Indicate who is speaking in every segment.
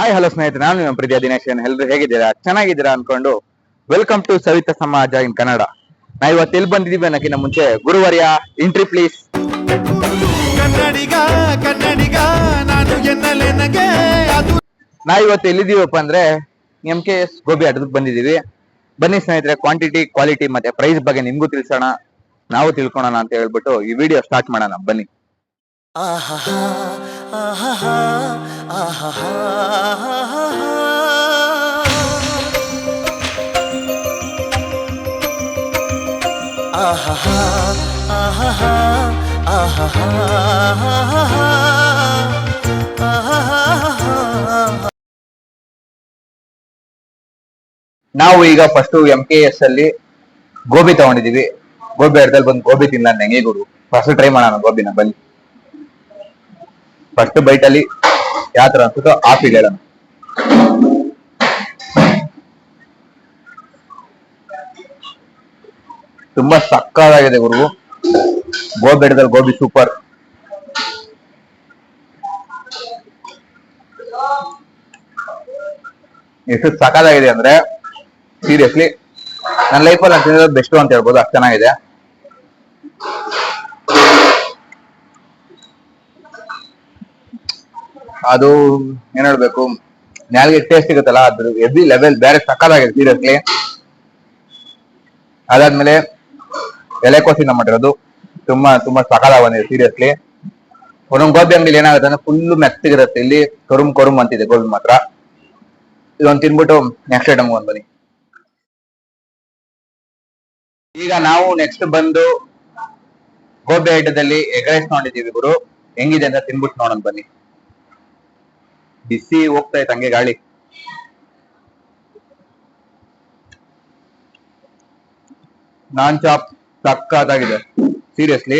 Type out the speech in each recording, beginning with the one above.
Speaker 1: Hi hello ಸ್ನೇಹಿತರೆ. ನಾನು ನಿಮ್ಮ ಪ್ರೀತಿಯ ದಿನೇಶ್ ಎಲ್ಲರೂ ಹೇಗಿದ್ದೀರಾ? ಚೆನ್ನಾಗಿದ್ದೀರಾ ಅನ್ಕೊಂಡು ವೆಲ್ಕಮ್ ಟು ಸವಿತಾ ಸಮಾಜ ಇನ್ ಕನ್ನಡ ನಾ ಇವತ್ತು ಎಲ್ಲಿ ಬಂದಿದ್ದೀವಿ ಅನ್ನೋಕ್ಕಿಂತ ಮುಂಚೆ ಗುರುವರ್ಯ ಎಂಟ್ರಿ ಪ್ಲೀಸ್
Speaker 2: ಕನ್ನಡಿಗ ಕನ್ನಡಿಗ ನಾನು
Speaker 1: ನಾ ಇವತ್ತು ಎಲ್ಲಿದ್ದೀವಪ್ಪ ಅಂದ್ರೆ ಎಂ ಕೆ ಎಸ್ ಗೋಬಿ ಅಡ್ಡಕ್ಕೆ ಬಂದಿದ್ದೀವಿ. ಬನ್ನಿ ಸ್ನೇಹಿತರೆ ಕ್ವಾಂಟಿಟಿ ಕ್ವಾಲಿಟಿ ಮತ್ತೆ ಪ್ರೈಸ್ ಬಗ್ಗೆ ನಿಮ್ಗೂ ತಿಳಿಸೋಣ ನಾವು ತಿಳ್ಕೊಳೋಣ ಅಂತ ಹೇಳ್ಬಿಟ್ಟು ಈ ವಿಡಿಯೋ ಸ್ಟಾರ್ಟ್ ಮಾಡೋಣ. ಬನ್ನಿ. ನಾವು ಈಗ ಫಸ್ಟ್ ಎಂ ಕೆ ಎಸ್ ಅಲ್ಲಿ ಗೋಬಿ ತಗೊಂಡಿದೀವಿ. ಗೋಬಿ ಅಡ್ದಲ್ಲಿ ಬಂದು ಗೋಬಿ ತಿನ್ನ ನೆಂಗೆ ಗುರು ಫಸ್ಟ್ ಟ್ರೈ ಮಾಡೋಣ ಗೋಬಿನ ಬನ್ನಿ. ಫಸ್ಟ್ ಬೈಟ್ ಅಲ್ಲಿ ಯಾವ ತರ ಅನ್ಸುತ್ತೋ ಆಫ್ ಹೇಳೋಣ ತುಂಬಾ ಸಕ್ಕಾಗಿದೆ ಗುರು ಗೋಬಿ ಅಡ್ಡದಲ್ಲಿ ಗೋಬಿ ಸೂಪರ್ ಎಷ್ಟು ಸಕ್ಕದಾಗಿದೆ ಅಂದ್ರೆ ಸೀರಿಯಸ್ಲಿ ನನ್ನ ಲೈಫಲ್ಲಿ ನಾನು ತಿಂದಿರೋದು ಬೆಸ್ಟ್ ಅಂತ ಹೇಳ್ಬೋದು, ಅಷ್ಟು ಚೆನ್ನಾಗಿದೆ. ಅದು ಏನ್ ಹೇಳ್ಬೇಕು? ನಾಲ್ಗೆ ಟೇಸ್ಟ್ ಸಿಗುತ್ತಲ್ಲ ಅದ್ರ ಎವ್ರಿ ಲೆವೆಲ್ ಬೇರೆ ಸಕ್ಕದಾಗಿದೆ ಸೀರಿಯಸ್ಲಿ ಅದಾದ್ಮೇಲೆ ಎಲೆಕೋಸಿನ ಮಾಡಿರೋದು. ತುಂಬಾ ತುಂಬಾ ಸಕಾಲಾಗಿ ಬಂದಿದೆ ಸೀರಿಯಸ್ಲಿ ಒಂದೊಂದು ಗೋಬಿ ಅಂಗಡಿಲಿ ಏನಾಗುತ್ತೆ ಅಂದ್ರೆ ಫುಲ್ ಮೆತ್ತಗಿರುತ್ತೆ ಇಲ್ಲಿ ಕರುಮ್ ಕರುಮ್ ಅಂತಿದೆ ಗೋಬಿ ಮಾತ್ರ. ಇದೊಂದು ತಿನ್ಬಿಟ್ಟು ನೆಕ್ಸ್ಟ್ ಐಟಮ್ ಒಂದ್ ಬನ್ನಿ ಈಗ ನಾವು ನೆಕ್ಸ್ಟ್ ಬಂದು ಗೋಬಿ ಐಟದಲ್ಲಿ ಎಗ್ ರೈಸ್ ನೋಡಿದೀವಿ ಗುರು. ಹೆಂಗಿದೆ ಅಂತ ತಿನ್ಬಿಟ್ಟು ನೋಡೋಣ ಬನ್ನಿ. ಬಿಸಿ ಹೋಗ್ತಾ ಇತ್ತು ಹಂಗೆ ಗಾಳಿ. ನಾನ್ ಚಾಪ್ ಸಕ್ಕತ್ತಾಗಿದೆ ಸೀರಿಯಸ್ಲಿ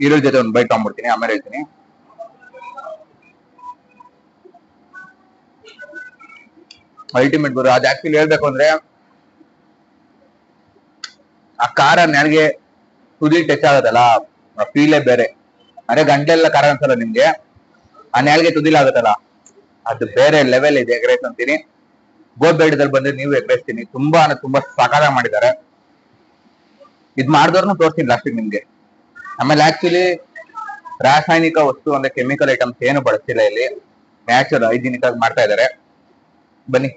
Speaker 1: ಈರುಳ್ಳಿ ಜೊತೆ ಒಂದು ಬೈಟ್ ತಗೊಂಡ್ಬಿಡ್ತೀನಿ, ಆಮೇಲೆ ಹೇಳ್ತೀನಿ. ಅಲ್ಟಿಮೇಟ್ ಗುರು, ಅದು ಆಕ್ಚುಲಿ ಹೇಳ್ಬೇಕು ಅಂದ್ರೆ, ಆ ಕಾರ ನನಗೆ ತುದಿ ಟಚ್ ಆಗುತ್ತಲ್ಲ ಆ ಫೀಲೇ ಬೇರೆ. ಅರೆ ಗಂಟೆಲ್ಲ ಕಾರ ಅನ್ಸಲ್ಲ ನಿಮ್ಗೆ? ಆ ನೆಲ್ಗೆ ತುದಿಲಾಗುತ್ತಲ್ಲ ಅದು ಬೇರೆ ಲೆವೆಲ್ ಇದೆ, ಎಗ್ರೈಸ್ ಅಂತೀನಿ. ಗೋಬೇಡದಲ್ಲಿ ಬಂದ್ರೆ ನೀವು ಎಗ್ರೈಸ್ತೀನಿ. ತುಂಬಾ ಅಂದ್ರೆ ತುಂಬಾ ಸಾಕಾರ ಮಾಡಿದ್ದಾರೆ. ಇದ್ ಮಾಡಿದವ್ರನ್ನ ತೋರಿಸ್ತೀನಿ ಲಾಸ್ಟಿಗೆ ನಿಮ್ಗೆ. ಆಮೇಲೆ ಆಕ್ಚುಲಿ ರಾಸಾಯನಿಕ ವಸ್ತು ಅಂದ್ರೆ ಕೆಮಿಕಲ್ ಐಟಮ್ಸ್ ಏನು ಬಳಸ್ತಿಲ್ಲ ಇಲ್ಲಿ. ನ್ಯಾಚುರಲ್ ಹೈಜಿನಿಕ್ ಆಗಿ ಮಾಡ್ತಾ ಇದ್ದಾರೆ. ಬನ್ನಿ.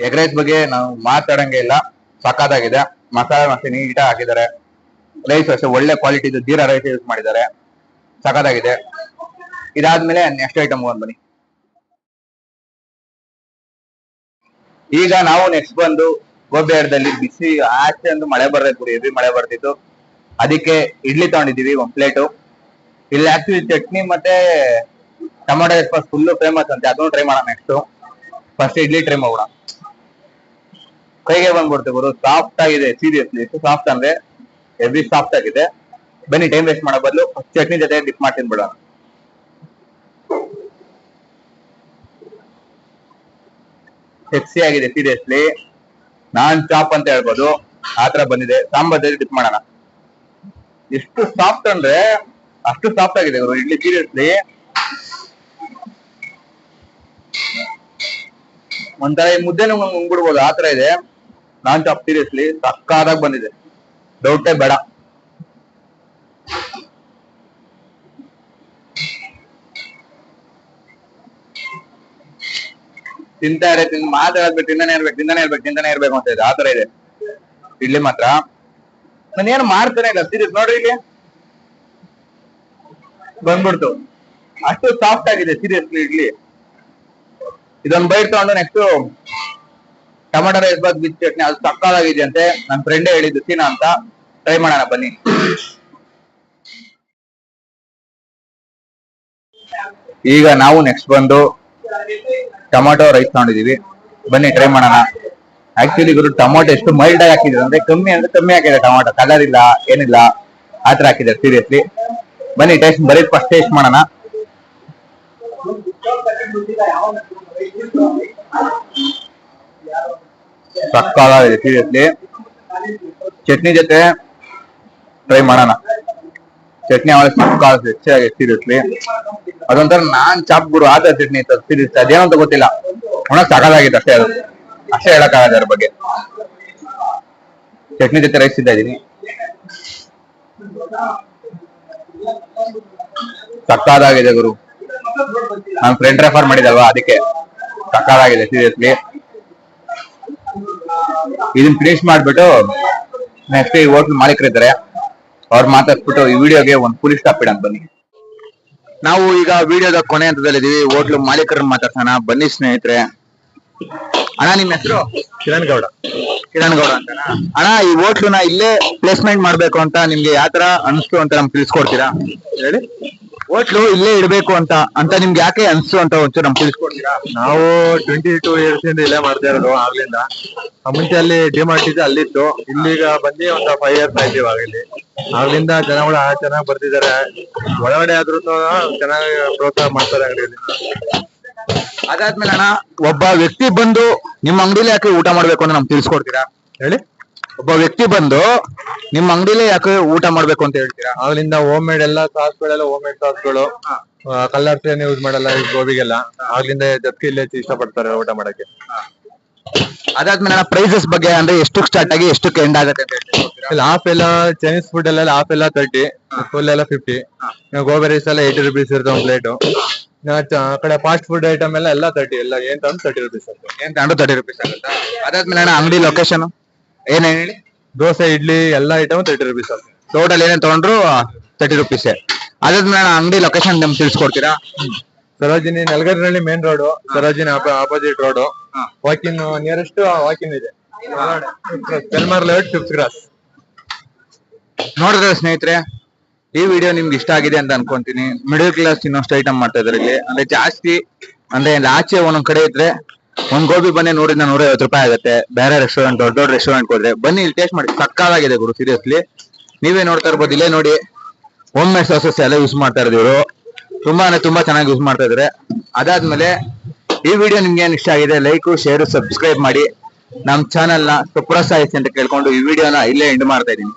Speaker 1: ಎಗ್ ರೈಸ್ ಬಗ್ಗೆ ನಾವು ಮಾತಾಡಂಗೆ ಇಲ್ಲ. ಸಖತ್ತಾಗಿದೆ ಮಸಾಲೆ ಮತ್ತೆ ನೀಟಾಗಿ ಹಾಕಿದ್ದಾರೆ. ರೈಸ್ ಅಷ್ಟೇ ಒಳ್ಳೆ ಕ್ವಾಲಿಟಿದು ಜೀರಾ ರೈಸ್ ಯೂಸ್ ಮಾಡಿದ್ದಾರೆ. ಸಖತ್ತಾಗಿದೆ. ಇದಾದ್ಮೇಲೆ ನೆಕ್ಸ್ಟ್ ಐಟಮ್ ಒಂದು ಬನ್ನಿ. ಈಗ ನಾವು ನೆಕ್ಸ್ಟ್ ಬಂದು ಗೋಬಿ ಅಡ್ಡದಲ್ಲಿ ಬಿಸಿ ಆಚೆ ಒಂದು ಮಳೆ ಬರ್ತೈತೆ ಹೆವಿ ಮಳೆ ಬರ್ತಿತ್ತು ಅದಕ್ಕೆ ಇಡ್ಲಿ ತಗೊಂಡಿದೀವಿ ಒಂದ್ ಪ್ಲೇಟು ಇಲ್ಲಿ ಆಕ್ಚುಲಿ ಚಟ್ನಿ ಮತ್ತೆ ಟೊಮೊಟೊ ಎಕ್ಸ್ಪ್ರೆಸ್ ಫುಲ್ ಫೇಮಸ್ ಅಂತೆ, ಅದನ್ನು ಟ್ರೈ ಮಾಡೋಣ ನೆಕ್ಸ್ಟ್ ಫಸ್ಟ್ ಇಡ್ಲಿ ಟ್ರೈ ಮಾಡೋಣ. ಕೈಗೆ ಬಂದ್ಬಿಡ್ತೀವಿ ಗುರು ಸಾಫ್ಟ್ ಆಗಿದೆ ಸೀರಿಯಸ್ಲಿ ಎಷ್ಟು ಸಾಫ್ಟ್ ಅಂದ್ರೆ ಹೆವಿ ಸಾಫ್ಟ್ ಆಗಿದೆ. ಬನ್ನಿ ಟೈಮ್ ವೇಸ್ಟ್ ಮಾಡೋ ಬದಲು ಚಟ್ನಿ ಜೊತೆ ಡಿಪ್ ಮಾಡ್ತೀನಿ ಬಿಡೋಣ. ಸೆಕ್ಸಿ ಆಗಿದೆ ಸೀರಿಯಸ್ಲಿ ನಾನ್ ಚಾಪ್ ಅಂತ ಹೇಳ್ಬೋದು. ಆತರ ಬಂದಿದೆ. ಸಾಂಬಾರ್ ಜೊತೆ ಡಿಪ್ ಮಾಡೋಣ. ಎಷ್ಟು ಸಾಫ್ಟ್ ಅಂದ್ರೆ ಅಷ್ಟು ಸಾಫ್ಟ್ ಆಗಿದೆ ಇವರು ಇಡ್ಲಿ ಸೀರಿಯಸ್ಲಿ ಒಂಥರ ಈ ಮುದ್ದೆನೂ ಉಂಗ್ಬಿಡ್ಬೋದು ಆತರ ಇದೆ. ನಾನ್ ಚಾಪ್ ಸೀರಿಯಸ್ಲಿ ಸಕ್ಕಾದಾಗ ಬಂದಿದೆ. ಡೌಟೇ ಬೇಡ. ತಿಂತಾ ಇರೆ, ತಿನ್ ಮಾತಾಡ್ಬೇಕು ತಿಂತಾನೆ ಇರ್ಬೇಕು ತಿಂತಾನೆ ಇರ್ಬೇಕು ತಿಂತಾನೆ ಇರ್ಬೇಕು ಅಂತ ಇದೆ. ಆತರ ಇದೆ. ಇಡ್ಲಿ ಮಾತ್ರ. ನಾನು ಏನು ಮಾಡ್ತಾನೆ ಇಲ್ಲ ಸೀರಿಯಸ್ ನೋಡ್ರಿ ಇಲ್ಲಿ. ಬಂದ್ಬಿಡ್ತು. ಅಷ್ಟು ಸಾಫ್ಟ್ ಆಗಿದೆ ಸೀರಿಯಸ್ಲಿ ಇಡ್ಲಿ. ಇದೊಂದು ಬೈಟ್ ತಗೊಂಡು next tomato rice Baat with chutney, ಅದು ಅಂತೆ ನನ್ನ ಫ್ರೆಂಡೇ ಹೇಳಿದ್ದು, ತಿನ್ನ ಅಂತ. ಟ್ರೈ ಮಾಡೋಣ, ಬನ್ನಿ. ಈಗ ನಾವು ನೆಕ್ಸ್ಟ್ ಬಂದು ಟೊಮೊಟೊ ರೈಸ್ ತಗೊಂಡಿದೀವಿ ಬನ್ನಿ ಟ್ರೈ ಮಾಡೋಣ. ಆಕ್ಚುಲಿ ಗುರು, ಟೊಮಾಟೊ ಎಷ್ಟು ಮೈಲ್ಡ್ ಆಗಿ ಹಾಕಿದ್ರು. ಅಂದ್ರೆ ಕಮ್ಮಿ ಅಂದ್ರೆ ಕಮ್ಮಿ ಹಾಕಿದೆ ಟೊಮೊಟೊ. ಕಲರ್ ಇಲ್ಲ, ಏನಿಲ್ಲ. ಆತರ ಹಾಕಿದ್ದಾರೆ ಸೀರಿಯಸ್ಲಿ ಬನ್ನಿ ಟೇಸ್ಟ್ ಬರೀ ಫಸ್ಟ್ ಟೇಸ್ಟ್ ಮಾಡೋಣ. ಸಕ್ಕತ್ತಾಗಿದೆ ಸೀರಿಯಸ್ಲಿ ಚಟ್ನಿ ಜೊತೆ ಟ್ರೈ ಮಾಡೋಣ. ಚಟ್ನಿ ಅವಳು ಸಕ್ಕ ಹೆಚ್ಚಾಗಿ ಸೀರಿಯಸ್ಲಿ ಅದೊಂಥರ ನಾನ್ ಚಾಪ್ ಗುರು ಆದ ಚಟ್ನಿ ಸೀರಿಯಸ್ ಅದೇನೋ ಅಂತ ಗೊತ್ತಿಲ್ಲ. ಒಣ ಸಕಾಲಾಗಿತ್ತು ಅಷ್ಟೇ ಅದು. ಅಷ್ಟೇ ಹೇಳಕ್ಕಾಗದ ಅದ್ರ ಬಗ್ಗೆ. ಚಟ್ನಿ ಜೊತೆ ರೈಸ್ ತಿಂತಾ ಇದೀನಿ. ಗುರು. ನಾನು ಫ್ರೆಂಡ್ ರೆಫರ್ ಮಾಡಿದಲ್ವಾ ಅದಕ್ಕೆ. ಸಕ್ಕದಾಗಿದೆ ಸೀರಿಯಸ್ಲಿ ಇದನ್ ಫಿನಿಶ್ ಮಾಡ್ಬಿಟ್ಟು ನೆಕ್ಸ್ಟ್ ಈ ಹೋಟ್ಲ್ ಮಾಲೀಕರು ಇದ್ದಾರೆ. ಅವ್ರು ಮಾತಾಡ್ಬಿಟ್ಟು ಈ ವಿಡಿಯೋಗೆ ಒಂದು ಫುಲ್ ಸ್ಟಾಪ್ ಇಡಂತ ಬನ್ನಿ. ನಾವು ಈಗ ವಿಡಿಯೋದ ಕೊನೆ ಹಂತದಲ್ಲಿದ್ದೀವಿ. ಹೋಟ್ಲು ಮಾಲೀಕರನ್ನ ಮಾತಾಡ್ಸೋಣ. ಬನ್ನಿ ಸ್ನೇಹಿತರೆ. ಅಣ್ಣ ನಿಮ್ಮ ಹೆಸರು?
Speaker 3: ಕಿರಣ್ ಗೌಡ.
Speaker 1: ಕಿರಣ್ ಗೌಡ ಅಂತ ಅಣ್ಣ ಈ ಹೋಟ್ಲುನ ಇಲ್ಲೇ ಪ್ಲೇಸ್ಮೆಂಟ್ ಮಾಡ್ಬೇಕು ಅಂತ ನಿಮ್ಗೆ ಯಾವ ತರ ಅನಿಸ್ತು ಅಂತ ನಮ್ಗೆ ತಿಳಿಸ್ಕೊಡ್ತೀರಾ?
Speaker 3: ಹೇಳಿ.
Speaker 1: ಹೋಟ್ಲು ಇಲ್ಲೇ ಇಡ್ಬೇಕು ಅಂತ ಅಂತ ನಿಮ್ಗೆ ಯಾಕೆ ಅನ್ಸು ಅಂತ ಒಂಚೂರು ನಮ್ಗೆ ತಿಳಿಸ್ಕೊಡ್ತೀರಾ?
Speaker 3: ನಾವು ಟ್ವೆಂಟಿ ಟೂ ಇಯರ್ಸ್ ಇಂದ ಇಲ್ಲೇ ಮಾಡ್ತಾ ಇರೋದು ಆಗ್ಲಿಂದ. ಮುಂಚೆ ಅಲ್ಲಿ ಡಿಮಾರ್ಟ್ ಇದೆ ಅಲ್ಲಿತ್ತು. ಇಲ್ಲಿಗ ಬಂದು ಒಂದು ಫೈವ್ ಇಯರ್ಸ್ ಆಯ್ತು ಆಗಲಿ ಇಲ್ಲಿ. ಆಗ್ಲಿಂದ ಜನಗಳು ಚೆನ್ನಾಗಿ ಬರ್ತಿದ್ದಾರೆ. ಒಳಗಡೆ ಆದ್ರೂ ಚೆನ್ನಾಗಿ ಪ್ರೋತ್ಸಾಹ ಮಾಡ್ತಾರೆ ಅಂಗಡಿಯಲ್ಲಿ.
Speaker 1: ಅದಾದ್ಮೇಲೆ ಅಣ್ಣ ಒಬ್ಬ ವ್ಯಕ್ತಿ ಬಂದು ನಿಮ್ಮ ಅಂಗಡಿಲಿ ಯಾಕೆ ಊಟ ಮಾಡ್ಬೇಕು ಅಂತ ನಮ್ಗೆ ತಿಳಿಸ್ಕೊಡ್ತೀರಾ?
Speaker 3: ಹೇಳಿ.
Speaker 1: ಒಬ್ಬ ವ್ಯಕ್ತಿ ಬಂದು ನಿಮ್ ಅಂಗಡಿಲೇ ಯಾಕೆ ಊಟ ಮಾಡ್ಬೇಕು ಅಂತ ಹೇಳ್ತೀರಾ?
Speaker 3: ಆಗಲಿಂದ ಹೋಮ್ ಮೇಡ್ ಎಲ್ಲ ಸಾಸ್ಗಳೆಲ್ಲ ಹೋಮ್ ಮೇಡ್ ಸಾಸ್ಗಳು ಕಲರ್ಸ್ ಏನು ಯೂಸ್ ಮಾಡಲ್ಲ ಈ ಗೋಬಿಗೆಲ್ಲ. ಆಗ್ಲಿಂದ ಜಪ್ಕಿ ಇಲ್ಲೇ ಇಷ್ಟಪಡ್ತಾರೆ ಊಟ ಮಾಡಕ್ಕೆ.
Speaker 1: ಅದಾದ್ಮೇಲೆ ನಾನು ಪ್ರೈಸಸ್ ಬಗ್ಗೆ ಅಂದ್ರೆ ಎಷ್ಟು ಸ್ಟಾರ್ಟ್ ಆಗಿ ಎಷ್ಟು ಎಂಡ್ ಆಗುತ್ತೆ ಅಂತ ಹೇಳ್ತೀರಾ?
Speaker 3: ಇಲ್ಲಿ ಹಾಫ್ ಎಲ್ಲ ಚೈನೀಸ್ ಫುಡ್ ಎಲ್ಲ ಹಾಫ್ ಎಲ್ಲ ತರ್ಟಿ ಫುಲ್ ಎಲ್ಲ ಫಿಫ್ಟಿ ಗೋಬಿ ರೈಸ್ ಎಲ್ಲ ಏಯ್ಟಿ ರುಪೀಸ್ ಇರುತ್ತೆ ಒಂದು ಪ್ಲೇಟು ಆ ಕಡೆ ಫಾಸ್ಟ್ ಫುಡ್ ಐಟಮ್ ಎಲ್ಲ ಎಲ್ಲ ತರ್ಟಿ ಎಲ್ಲ ಏನ್ ತಂದು ತರ್ಟಿ ರುಪೀಸ್
Speaker 1: ಏನ್ ತಗೊಂಡು ತರ್ಟಿ ರುಪೀಸ್ ಆಗುತ್ತಾ? ಅದಾದ್ಮೇಲೆ ಅಣ್ಣ ಅಂಗಡಿ ಲೊಕೇಶನ್ ಏನೇನ್ ಹೇಳಿ?
Speaker 3: ದೋಸೆ ಇಡ್ಲಿ ಎಲ್ಲ ಐಟಮ್ ತರ್ಟಿ ರುಪೀಸ್
Speaker 1: ಟೋಟಲ್ ಏನೇನ್ ತಗೊಂಡ್ರು ತರ್ಟಿ ರುಪೀಸ್ ಅದಾದ್ಮೇಲೆ ನಾನು ಅಂಗಡಿ ಲೊಕೇಶನ್ ನಮ್ಗೆ ತಿಳಿಸ್ಕೊಡ್ತೀರಾ?
Speaker 3: Sarojini ನೆಲಗರಿನಲ್ಲಿ main road Sarojini opposite road walk in nearest walk in ಇದೆ. ಬೆಲ್ಮಾರ್ ಲೇಔಟ್ ಫಿಫ್ತ್ ಕ್ರಾಸ್
Speaker 1: ನೋಡಿದ್ರೆ ಸ್ನೇಹಿತರೆ ಈ ವಿಡಿಯೋ ನಿಮ್ಗೆ ಇಷ್ಟ ಆಗಿದೆ ಅಂತ ಅನ್ಕೊಂತೀನಿ. ಮಿಡಲ್ ಕ್ಲಾಸ್ ಇನ್ನೊಂದು ಐಟಮ್ ಮಾಡ್ತಾ ಇಲ್ಲಿ. ಅಂದ್ರೆ ಜಾಸ್ತಿ ಅಂದ್ರೆ ಆಚೆ ಒಂದೊಂದ್ ಕಡೆ ಇದ್ರೆ ಒಂದ್ ಗೋಬಿ ಬನ್ನಿ ನೂರಿಂದ ನೂರ ಐವತ್ತು ರೂಪಾಯಿ ಆಗುತ್ತೆ. ಬೇರೆ ರೆಸ್ಟೋರೆಂಟ್ ದೊಡ್ಡ ದೊಡ್ಡ ರೆಸ್ಟೋರೆಂಟ್ ಹೋದ್ರೆ ಬನ್ನಿ, ಇಲ್ಲಿ ಟೇಸ್ಟ್ ಮಾಡಿ. ಸಕ್ಕಾಗಿದೆ ಗುರು ಸೀರಿಯಸ್ಲಿ ನೀವೇ ನೋಡ್ತಾ ಇರ್ಬೋದು, ಇಲ್ಲೇ ನೋಡಿ. ಹೋಮ್ ಮೇಡ್ ಸಾಸಸ್ ಎಲ್ಲ ಯೂಸ್ ಮಾಡ್ತಾ ಇರೋದು ತುಂಬಾ ಅಂದ್ರೆ ತುಂಬಾ ಚೆನ್ನಾಗಿ ಯೂಸ್ ಮಾಡ್ತಾ ಇದಾರೆ. ಅದಾದ್ಮೇಲೆ ಈ ವಿಡಿಯೋ ನಿಮ್ಗೆ ಏನ್ ಇಷ್ಟ ಆಗಿದೆ ಲೈಕ್ ಶೇರ್ ಸಬ್ಸ್ಕ್ರೈಬ್ ಮಾಡಿ. ನಮ್ ಚಾನೆಲ್ನ ಸುಪ್ರಸಾಯಿಸಿ ಅಂತ ಕೇಳ್ಕೊಂಡು ಈ ವಿಡಿಯೋನ ಇಲ್ಲೇ ಎಂಡ್ ಮಾಡ್ತಾ ಇದೀನಿ